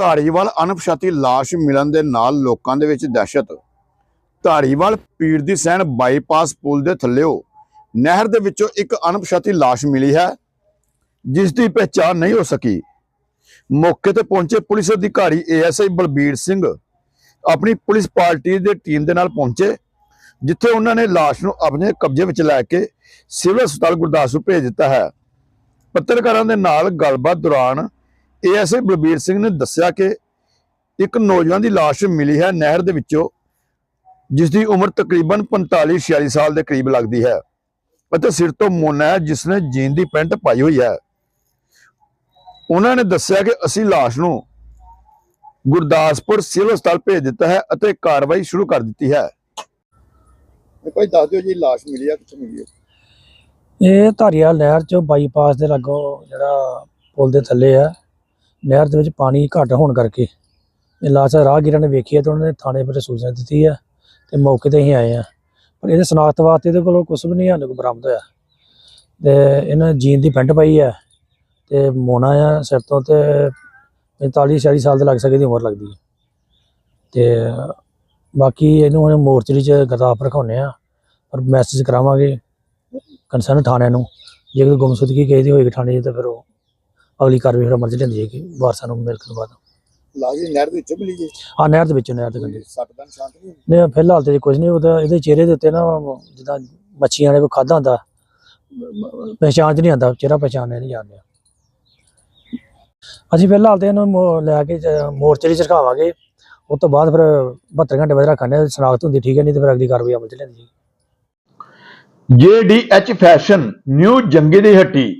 ਧਾਰੀਵਾਲ ਅਣਪਛਾਤੀ ਲਾਸ਼ ਮਿਲਣ ਦੇ ਨਾਲ ਲੋਕਾਂ ਦੇ ਵਿੱਚ ਦਹਿਸ਼ਤ। ਧਾਰੀਵਾਲ ਪੀਰ ਦੀ ਸੈਣ ਬਾਈਪਾਸ ਪੁਲ ਦੇ ਥੱਲੇਓ ਨਹਿਰ ਦੇ ਵਿੱਚੋਂ ਇੱਕ ਅਣਪਛਾਤੀ ਲਾਸ਼ ਮਿਲੀ ਹੈ, ਜਿਸ ਦੀ ਪਛਾਣ ਨਹੀਂ ਹੋ ਸਕੀ। ਮੌਕੇ ਤੇ ਪਹੁੰਚੇ ਪੁਲਿਸ ਅਧਿਕਾਰੀ ਏਐਸਆਈ ਬਲਬੀਰ ਸਿੰਘ ਆਪਣੀ ਪੁਲਿਸ ਪਾਰਟੀ ਦੇ ਟੀਮ ਦੇ ਨਾਲ ਪਹੁੰਚੇ, ਜਿੱਥੇ ਉਹਨਾਂ ਨੇ ਲਾਸ਼ ਨੂੰ ਆਪਣੇ ਕਬਜ਼ੇ ਵਿੱਚ ਲੈ ਕੇ ਸਿਵਲ ਹਸਪਤਾਲ ਗੁਰਦਾਸਪੁਰ ਭੇਜ ਦਿੱਤਾ ਹੈ। ਪੱਤਰਕਾਰਾਂ ਦੇ ਨਾਲ ਗੱਲਬਾਤ ਦੌਰਾਨ ਏਐਸਆਈ ਬਲਬੀਰ ਸਿੰਘ ਨੇ ਦੱਸਿਆ ਕਿ ਇੱਕ ਨੌਜਵਾਨ ਦੀ ਲਾਸ਼ ਮਿਲੀ ਹੈ ਨਹਿਰ ਦੇ ਵਿੱਚੋਂ ਜਿਸ ਦੀ ਉਮਰ ਤਕਰੀਬਨ 45-46 ਸਾਲ ਦੇ ਕਰੀਬ ਲੱਗਦੀ ਹੈ ਅਤੇ ਸਿਰ ਤੋਂ ਮੋਨਾ ਹੈ ਜਿਸ ਨੇ ਜੀਨ ਦੀ ਪੈਂਟ ਪਾਈ ਹੋਈ ਹੈ। ਉਹਨਾਂ ਨੇ ਦੱਸਿਆ ਕਿ ਅਸੀਂ ਲਾਸ਼ ਨੂੰ ਗੁਰਦਾਸਪੁਰ ਸਿਵਲ ਹਸਪਤਾਲ ਭੇਜ ਦਿੱਤਾ ਹੈ ਅਤੇ ਕਾਰਵਾਈ ਸ਼ੁਰੂ ਕਰ ਦਿੱਤੀ ਹੈ। ਭਾਈ, ਦੱਸ ਦਿਓ ਜੀ, ਲਾਸ਼ ਮਿਲੀ ਹੈ, ਕਿੱਥੇ ਮਿਲੀ ਹੈ? ਇਹ ਧਾਰੀਵਾਲ ਨਹਿਰ ਚੋਂ ਬਾਈਪਾਸ ਦੇ ਲਾਗੋਂ ਜਿਹੜਾ ਪੁਲ ਦੇ ਥੱਲੇ ਆ ਨਹਿਰ ਦੇ ਵਿੱਚ ਪਾਣੀ ਘੱਟ ਹੋਣ ਕਰਕੇ। ਇਹ ਲਾਸ਼ ਰਾਹਗੀਰਾਂ ਨੇ ਵੇਖੀ ਹੈ ਤੇ ਉਹਨਾਂ ਨੇ ਥਾਣੇ ਪਰ ਸੂਚਨਾ ਦਿੱਤੀ ਹੈ ਤੇ ਮੌਕੇ ਤੇ ਹੀ ਆਏ ਆ। ਪਰ ਇਹਦੇ ਸਨਾਖਤ ਵਾਸਤੇ ਇਹਦੇ ਕੋਲੋਂ ਕੁਝ ਵੀ ਨਹੀਂ ਸਾਨੂੰ ਕੋਈ ਬਰਾਮਦ ਹੋਇਆ। ਤੇ ਇਹਨਾਂ ਜੀਨ ਦੀ ਪੈਂਟ ਪਾਈ ਹੈ ਤੇ ਮੋਨਾ ਆ ਸਿਰ ਤੋਂ ਤੇ 45 46 ਸਾਲ ਦੇ ਲੱਗ ਸਕੇ ਦੀ ਉਮਰ ਲੱਗਦੀ ਹੈ। ਤੇ ਬਾਕੀ ਇਹਨੂੰ ਹੁਣ ਮੋਰਚਰੀ ਚ ਗਰਦਾਫ ਰਖਾਉਨੇ ਆ ਪਰ ਮੈਸੇਜ ਕਰਾਵਾਂਗੇ ਕੰਸਰਨ ਥਾਣਿਆਂ ਨੂੰ। ਜੇ ਕੋਈ ਗੁੰਮਸ਼ੁਦਗੀ ਕਿਸੇ ਦੀ ਹੋਏਗੀ ਥਾਣੇ 'ਚ ਤਾਂ ਫਿਰ ਉਹ ਅਗਲੀ ਕਾਰਵਾਈ ਫਿਰ 'ਚ ਲੈਂਦੀ ਜਾਏਗੀ ਵਾਰਸਾਂ ਨੂੰ ਮਿਲ ਕੇ ਬਾਅਦ। ਦੀ ਨਹਿਰ ਦੇ ਵਿੱਚੋਂ ਮਿਲੀ ਜੀ? ਆ ਨਹਿਰ ਦੇ ਵਿੱਚ ਨਹਿਰ ਦੇ ਕੰਢੇ। ਸੱਟ ਦਾ ਨਿਸ਼ਾਨ ਤਾਂ ਨਹੀਂ ਨਹੀਂ ਫਿਲਹਾਲ ਤੇ ਕੁਝ ਨਹੀਂ ਉਹਦਾ ਇਹਦੇ ਚਿਹਰੇ ਦੇ ਉੱਤੇ ਨਾ ਜਿੱਦਾਂ ਮੱਛੀਆਂ ਨੇ ਕੋਈ ਖਾਦਾ ਹੁੰਦਾ ਪਹਿਚਾਣ 'ਚ ਨਹੀਂ ਆਉਂਦਾ ਚਿਹਰਾ ਪਹਿਚਾਣਿਆ ਨਹੀਂ ਜਾਂਦਾ ਅਸੀਂ ਫਿਲਹਾਲ ਤੇ ਇਹਨੂੰ ਲੈ ਕੇ ਮੋਰਚੇ 'ਚ ਰਖਾਵਾਂਗੇ। ਉਸ ਤੋਂ ਬਾਅਦ ਫਿਰ 72 ਘੰਟੇ ਬਾਅਦ ਰੱਖਾਂਗੇ ਸਨਾਖਤ ਹੁੰਦੀ ਠੀਕ ਹੈ ਨਹੀਂ ਤੇ ਫਿਰ ਅਗਲੀ ਕਾਰਵਾਈ ਅਮਲ 'ਚ ਲੈਂਦੀ JDH ਫੈਸ਼ਨ ਨਿਊ ਜੰਗੀ ਦੀ ਹੱਟੀ